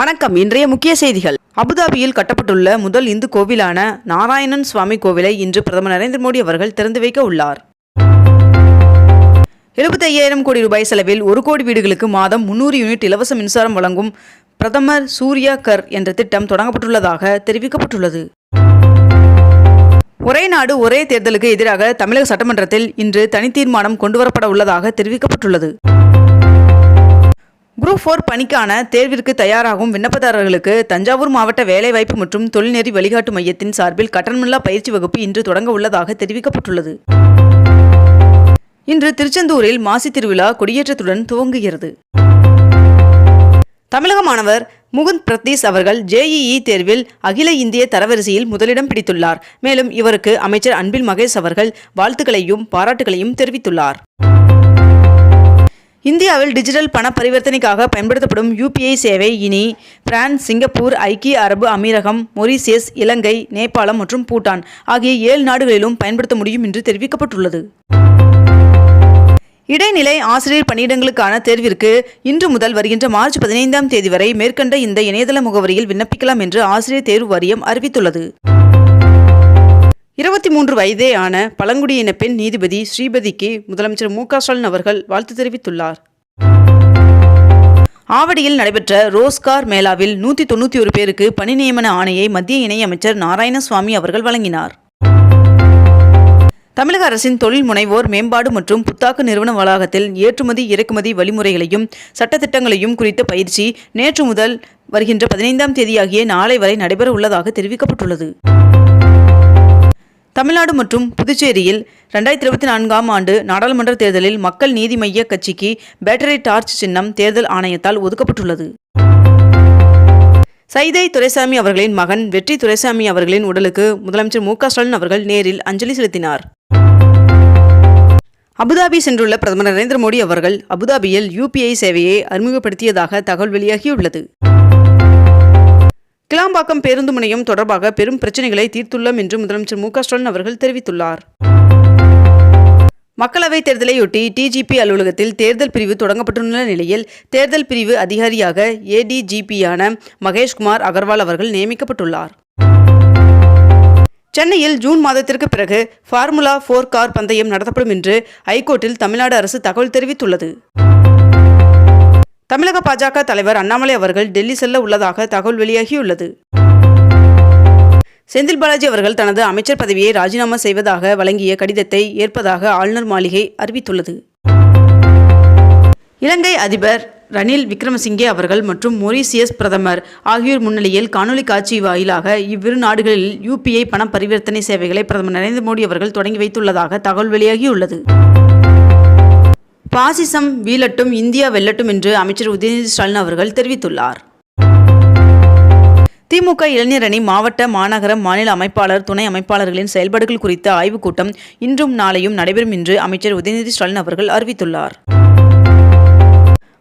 வணக்கம். இன்றைய முக்கிய செய்திகள். அபுதாபியில் கட்டப்பட்டுள்ள முதல் இந்து கோவிலான நாராயணன் சுவாமி கோவிலை இன்று பிரதமர் நரேந்திர மோடி அவர்கள் திறந்து வைக்க உள்ளார். எழுபத்தி ஐயாயிரம் கோடி ரூபாய் செலவில் ஒரு கோடி வீடுகளுக்கு மாதம் முன்னூறு யூனிட் இலவச மின்சாரம் வழங்கும் பிரதமர் சூர்யா கர் என்ற திட்டம் தொடங்கப்பட்டுள்ளதாக தெரிவிக்கப்பட்டுள்ளது. ஒரே நாடு ஒரே தேர்தலுக்கு எதிராக தமிழக சட்டமன்றத்தில் இன்று தனித்தீர்மானம் கொண்டுவரப்பட உள்ளதாக தெரிவிக்கப்பட்டுள்ளது. குரூப் ஃபோர் பணிக்கான தேர்விற்கு தயாராகும் விண்ணப்பதாரர்களுக்கு தஞ்சாவூர் மாவட்ட வேலைவாய்ப்பு மற்றும் தொழில்நெறி வழிகாட்டு மையத்தின் சார்பில் கட்டணமில்லா பயிற்சி வகுப்பு இன்று தொடங்க உள்ளதாக தெரிவிக்கப்பட்டுள்ளது. இன்று திருச்செந்தூரில் மாசி திருவிழா கொடியேற்றத்துடன் துவங்குகிறது. தமிழக மாணவர் முகுந்த் பிரதீஷ் அவர்கள் ஜேஇஇ தேர்வில் அகில இந்திய தரவரிசையில் முதலிடம் பிடித்துள்ளார். மேலும் இவருக்கு அமைச்சர் அன்பில் மகேஷ் அவர்கள் வாழ்த்துக்களையும் பாராட்டுகளையும் தெரிவித்துள்ளார். இந்தியாவில் டிஜிட்டல் பண பரிவர்த்தனைக்காக பயன்படுத்தப்படும் யூபிஐ சேவை இனி பிரான்ஸ் சிங்கப்பூர் ஐக்கிய அரபு அமீரகம் மொரீசியஸ் இலங்கை நேபாளம் மற்றும் பூட்டான் ஆகிய ஏழு நாடுகளிலும் பயன்படுத்த முடியும் என்று தெரிவிக்கப்பட்டுள்ளது. இடைநிலை ஆசிரியர் பணியிடங்களுக்கான தேர்விற்கு இன்று முதல் வருகின்ற மார்ச் பதினைந்தாம் தேதி வரை மேற்கண்ட இந்த இணையதள முகவரியில் விண்ணப்பிக்கலாம் என்று ஆசிரியர் தேர்வு வாரியம் அறிவித்துள்ளது. இருபத்தி மூன்று வயதே ஆன பழங்குடியின பெண் நீதிபதி ஸ்ரீபதிக்கு முதலமைச்சர் மு க ஸ்டாலின் அவர்கள் வாழ்த்து தெரிவித்துள்ளார். ஆவடியில் நடைபெற்ற ரோஸ்கார் மேளாவில் நூற்றி தொண்ணூற்றி ஒரு பேருக்கு பணி நியமன ஆணையை மத்திய இணையமைச்சர் நாராயணசுவாமி அவர்கள் வழங்கினார். தமிழக அரசின் தொழில் முனைவோர் மேம்பாடு மற்றும் புத்தாக்க நிறுவன வளாகத்தில் ஏற்றுமதி இறக்குமதி வழிமுறைகளையும் சட்டத்திட்டங்களையும் குறித்த பயிற்சி நேற்று முதல் வருகின்ற பதினைந்தாம் தேதியாகிய நாளை வரை நடைபெற உள்ளதாக தெரிவிக்கப்பட்டுள்ளது. தமிழ்நாடு மற்றும் புதுச்சேரியில் ரெண்டாயிரத்தி இருபத்தி நான்காம் ஆண்டு நாடாளுமன்ற தேர்தலில் மக்கள் நீதி மைய கட்சிக்கு பேட்டரி டார்ச் சின்னம் தேர்தல் ஆணையத்தால் ஒதுக்கப்பட்டுள்ளது. சைதை துரைசாமி அவர்களின் மகன் வெற்றி துரைசாமி அவர்களின் உடலுக்கு முதலமைச்சர் மு ஸ்டாலின் அவர்கள் நேரில் அஞ்சலி செலுத்தினார். அபுதாபி சென்றுள்ள பிரதமர் நரேந்திர மோடி அவர்கள் அபுதாபியில் யூபிஐ சேவையை அறிமுகப்படுத்தியதாக தகவல் வெளியாகியுள்ளது. கிளாம்பாக்கம் பேருந்து முனையம் தொடர்பாக பெரும் பிரச்சனைகளை தீர்த்துள்ளோம் என்று முதலமைச்சர் மு ஸ்டாலின் அவர்கள் தெரிவித்துள்ளார். மக்களவைத் தேர்தலையொட்டி டிஜிபி அலுவலகத்தில் தேர்தல் பிரிவு தொடங்கப்பட்டுள்ள நிலையில் தேர்தல் பிரிவு அதிகாரியாக ஏடிஜிபியான மகேஷ்குமார் அகர்வால் அவர்கள் நியமிக்கப்பட்டுள்ளார். சென்னையில் ஜூன் மாதத்திற்கு பிறகு ஃபார்முலா ஃபோர் கார் பந்தயம் நடத்தப்படும் என்று ஐகோர்ட்டில் தமிழ்நாடு அரசு தகவல் தெரிவித்துள்ளது. தமிழக பாஜக தலைவர் அண்ணாமலை அவர்கள் டெல்லி செல்ல உள்ளதாக தகவல் வெளியாகியுள்ளது. செந்தில் பாலாஜி அவர்கள் தனது அமைச்சர் பதவியை ராஜினாமா செய்வதாக வழங்கிய கடிதத்தை ஏற்பதாக ஆளுநர் மாளிகை அறிவித்துள்ளது. இலங்கை அதிபர் ரணில் விக்ரமசிங்கே அவர்கள் மற்றும் மொரீசியஸ் பிரதமர் ஆகியோர் முன்னிலையில் காணொலி காட்சி வாயிலாக இவ்விரு நாடுகளில் யூபிஐ பண பரிவர்த்தனை சேவைகளை பிரதமர் நரேந்திர மோடி அவர்கள் தொடங்கி வைத்துள்ளதாக தகவல் வெளியாகியுள்ளது. பாசிசம் வீழட்டும் இந்தியா வெல்லட்டும் என்று அமைச்சர் உதயநிதி ஸ்டாலின் அவர்கள் தெரிவித்துள்ளார். திமுக இளைஞர் அணி மாவட்ட மாநகர மாநில அமைப்பாளர் துணை அமைப்பாளர்களின் செயல்பாடுகள் குறித்த ஆய்வுக் கூட்டம் இன்றும் நாளையும் நடைபெறும் என்று அமைச்சர் உதயநிதி ஸ்டாலின் அவர்கள் அறிவித்துள்ளார்.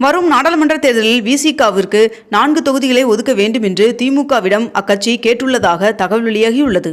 வரும் நாடாளுமன்ற தேர்தலில் விசிகாவிற்கு நான்கு தொகுதிகளை ஒதுக்க வேண்டும் என்று திமுகவிடம் அக்கட்சி கேட்டுள்ளதாக தகவல் வெளியாகியுள்ளது.